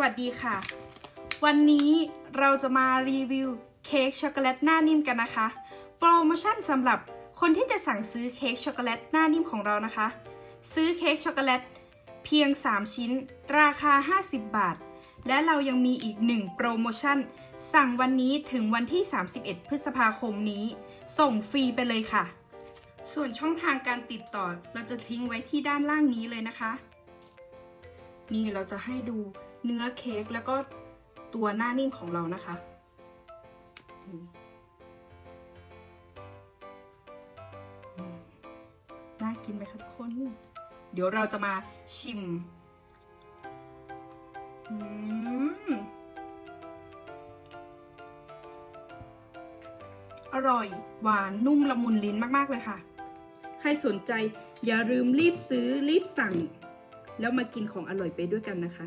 วัสดีค่ะ วันนี้เราจะมารีวิวเค้กช็อกโกแลตหน้านิ่มกันนะคะ โปรโมชั่นสำหรับคนที่จะสั่งซื้อเค้กช็อกโกแลตหน้านิ่มของเรานะคะ ซื้อเค้กช็อกโกแลตเพียง 3 ชิ้น ราคา 50 บาท และเรายังมีอีก 1 โปรโมชั่น สั่งวันนี้ถึงวันที่ 31 พฤษภาคมนี้ ส่งฟรีไปเลยค่ะ ส่วนช่องทางการติดต่อเราจะทิ้งไว้ที่ด้านล่างนี้เลยนะคะ นี่เราจะให้ดู เนื้อเค้กแล้วก็ตัวหน้านิ่มของเรานะคะน่ากินไหมคะทุกคน เดี๋ยวเราจะมาชิมอืมอร่อย หวานนุ่มละมุนลิ้นมาก ๆ เลยค่ะ ใครสนใจอย่าลืมรีบซื้อรีบสั่ง แล้วมากินของอร่อยไปด้วยกันนะคะ